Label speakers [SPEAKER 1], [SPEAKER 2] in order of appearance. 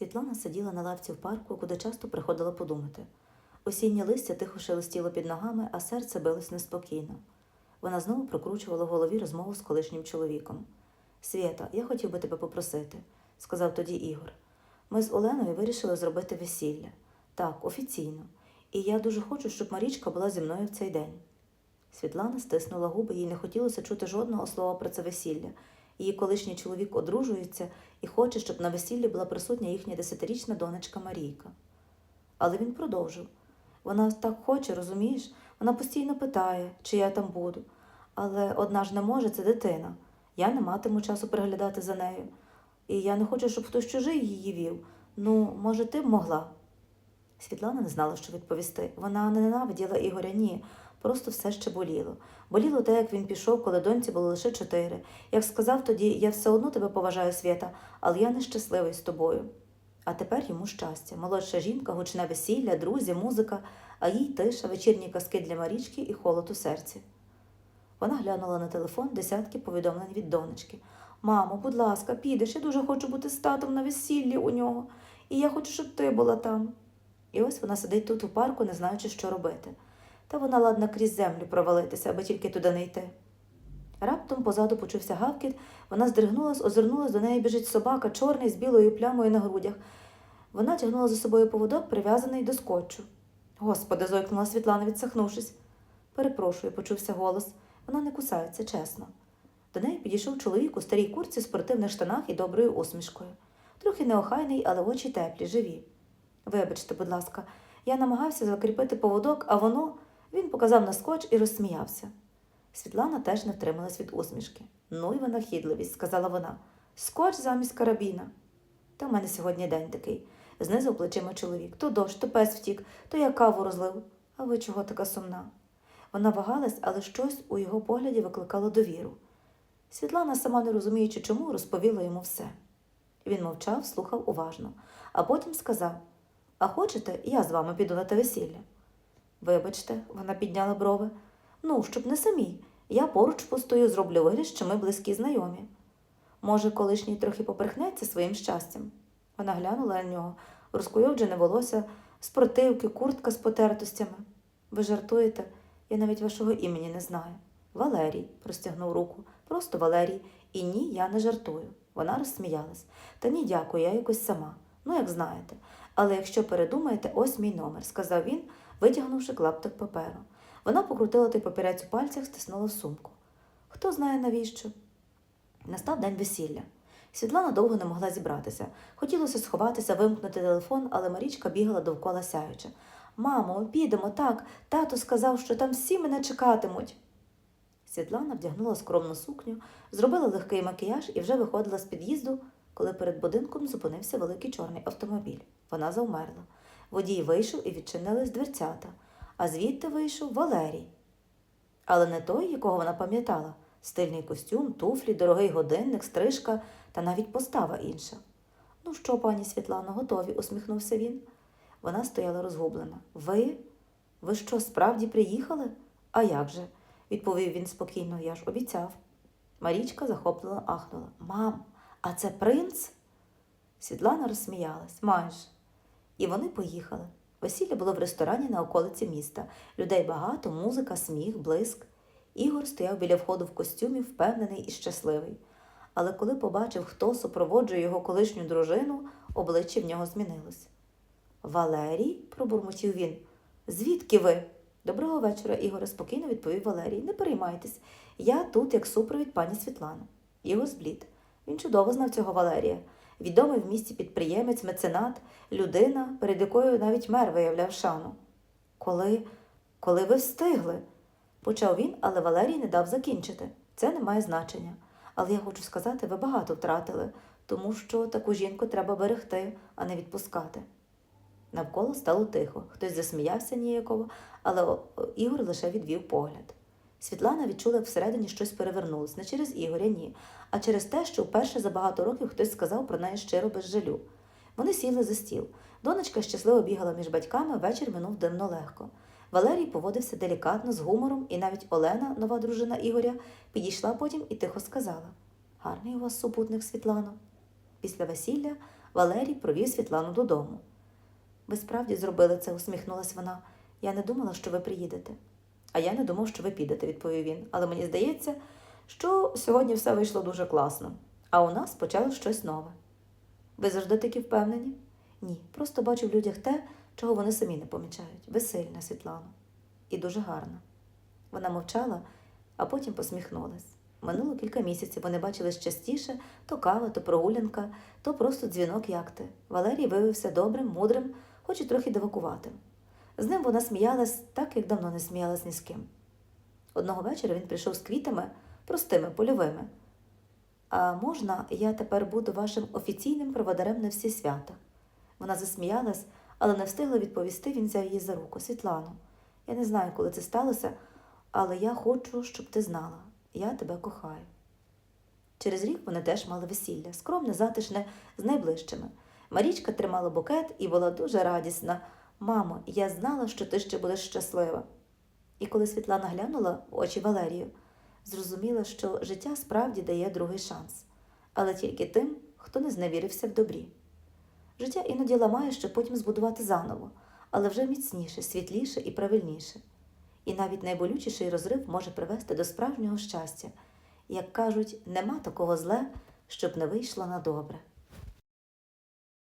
[SPEAKER 1] Світлана сиділа на лавці в парку, куди часто приходила подумати. Осіннє листя тихо шелестіло під ногами, а серце билось неспокійно. Вона знову прокручувала в голові розмову з колишнім чоловіком. Свята, я хотів би тебе попросити, сказав тоді Ігор. Ми з Оленою вирішили зробити весілля. Так, офіційно. І я дуже хочу, щоб Марічка була зі мною в цей день. Світлана стиснула губи, їй не хотілося чути жодного слова про це весілля. Її колишній чоловік одружується і хоче, щоб на весіллі була присутня їхня десятирічна донечка Марійка. Але він продовжив. Вона так хоче, розумієш? Вона постійно питає, чи я там буду. Але одна ж не може, це дитина. Я не матиму часу приглядати за нею. І я не хочу, щоб хтось чужий її вів. Ну, може, ти б могла. Світлана не знала, що відповісти. Вона не ненавиділа Ігоря, ні. Просто все ще боліло. Боліло те, як він пішов, коли доньці було лише чотири. Як сказав тоді, я все одно тебе поважаю, Свята, але я нещасливий з тобою. А тепер йому щастя. Молодша жінка, гучне весілля, друзі, музика, а їй тиша, вечірні казки для Марічки і холод у серці. Вона глянула на телефон десятки повідомлень від донечки. Мамо, будь ласка, підеш, я дуже хочу бути з татом на весіллі у нього, і я хочу, щоб ти була там. І ось вона сидить тут у парку, не знаючи, що робити. Та вона ладна крізь землю провалитися, аби тільки туди не йти. Раптом позаду почувся гавкіт, вона здригнулась, озирнулась, до неї біжить собака, чорний з білою плямою на грудях. Вона тягнула за собою поводок, прив'язаний до скотчу. Господи, зойкнула Світлана, відсахнувшись. Перепрошую, почувся голос. Вона не кусається, чесно. До неї підійшов чоловік у старій курці, в спортивних штанах і доброю усмішкою. Трохи неохайний, але очі теплі, живі. Вибачте, будь ласка, я намагався закріпити поводок, а воно. Він показав на скотч і розсміявся. Світлана теж не втрималась від усмішки. Ну й винахідливість, сказала вона. Скотч замість карабіна. Та в мене сьогодні день такий. Знизив плечима чоловік. То дощ, то пес втік, то я каву розлив. А ви чого така сумна? Вона вагалась, але щось у його погляді викликало довіру. Світлана, сама не розуміючи чому, розповіла йому все. Він мовчав, слухав уважно, а потім сказав: А хочете, я з вами піду на те весілля? Вибачте, вона підняла брови. Ну, щоб не самі. Я поруч постою, зроблю вигляд, що ми близькі знайомі. Може, колишній трохи поперхнеться своїм щастям. Вона глянула на нього, розкуйовджене волосся, спортивки, куртка з потертостями. Ви жартуєте? Я навіть вашого імені не знаю. Валерій, простягнув руку, просто Валерій. І ні, я не жартую. Вона розсміялась. Та ні, дякую, я якось сама. Ну, як знаєте. Але якщо передумаєте, ось мій номер, сказав він, витягнувши клаптик паперу. Вона покрутила той папірець у пальцях, стиснула сумку. Хто знає навіщо? Настав день весілля. Світлана довго не могла зібратися. Хотілося сховатися, вимкнути телефон, але Марічка бігала довкола сяюча. Мамо, підемо, так. Тато сказав, що там всі мене чекатимуть. Світлана вдягнула скромну сукню, зробила легкий макіяж і вже виходила з під'їзду, коли перед будинком зупинився великий чорний автомобіль. Вона завмерла. Водій вийшов і відчинились дверцята, а звідти вийшов Валерій. Але не той, якого вона пам'ятала стильний костюм, туфлі, дорогий годинник, стрижка та навіть постава інша. Ну що, пані Світлано, готові? усміхнувся він. Вона стояла розгублена. Ви? Ви що, справді приїхали? А як же? відповів він спокійно, я ж обіцяв. Марічка захоплено ахнула. Мам, а це принц? Світлана розсміялась. Майже. І вони поїхали. Весілля було в ресторані на околиці міста. Людей багато, музика, сміх, блиск. Ігор стояв біля входу в костюмі, впевнений і щасливий. Але коли побачив, хто супроводжує його колишню дружину, обличчя в нього змінилось. Валерій? пробурмотів він. Звідки ви? Доброго вечора, Ігоре, спокійно відповів Валерій. Не переймайтесь. Я тут, як супровід пані Світлани. Ігор зблід. Він чудово знав цього Валерія. Відомий в місті підприємець, меценат, людина, перед якою навіть мер виявляв шану. Коли, коли ви встигли? почав він, але Валерій не дав закінчити. Це не має значення. Але я хочу сказати, ви багато втратили, тому що таку жінку треба берегти, а не відпускати. Навколо стало тихо, хтось засміявся ніяково, але Ігор лише відвів погляд. Світлана відчула, як всередині щось перевернулось, не через Ігоря, ні, а через те, що вперше за багато років хтось сказав про неї щиро без жалю. Вони сіли за стіл. Донечка щасливо бігала між батьками, вечір минув дивно легко. Валерій поводився делікатно, з гумором, і навіть Олена, нова дружина Ігоря, підійшла потім і тихо сказала: Гарний у вас супутник, Світлано. Після весілля Валерій провів Світлану додому. Ви справді зробили це, усміхнулась вона. Я не думала, що ви приїдете. А я не думав, що ви підете, відповів він. Але мені здається, що сьогодні все вийшло дуже класно, а у нас почалось щось нове. Ви завжди такі впевнені? Ні, просто бачу в людях те, чого вони самі не помічають. Ви сильна, Світлано, і дуже гарна. Вона мовчала, а потім посміхнулась. Минуло кілька місяців, вони бачились частіше то кава, то прогулянка, то просто дзвінок як ти. Валерій виявився добрим, мудрим, хоч і трохи дивакуватим. З ним вона сміялась так, як давно не сміялась ні з ким. Одного вечора він прийшов з квітами, простими, польовими. А можна, я тепер буду вашим офіційним проводарем на всі свята? Вона засміялась, але не встигла відповісти, він взяв її за руку. Світлано, я не знаю, коли це сталося, але я хочу, щоб ти знала, я тебе кохаю. Через рік вони теж мали весілля, скромне, затишне, з найближчими. Марічка тримала букет і була дуже радісна. Мамо, я знала, що ти ще будеш щаслива. І коли Світлана глянула в очі Валерію, зрозуміла, що життя справді дає другий шанс, але тільки тим, хто не зневірився в добрі. Життя іноді ламає, щоб потім збудувати заново, але вже міцніше, світліше і правильніше. І навіть найболючіший розрив може привести до справжнього щастя. Як кажуть, нема такого зле, щоб не вийшло на добре.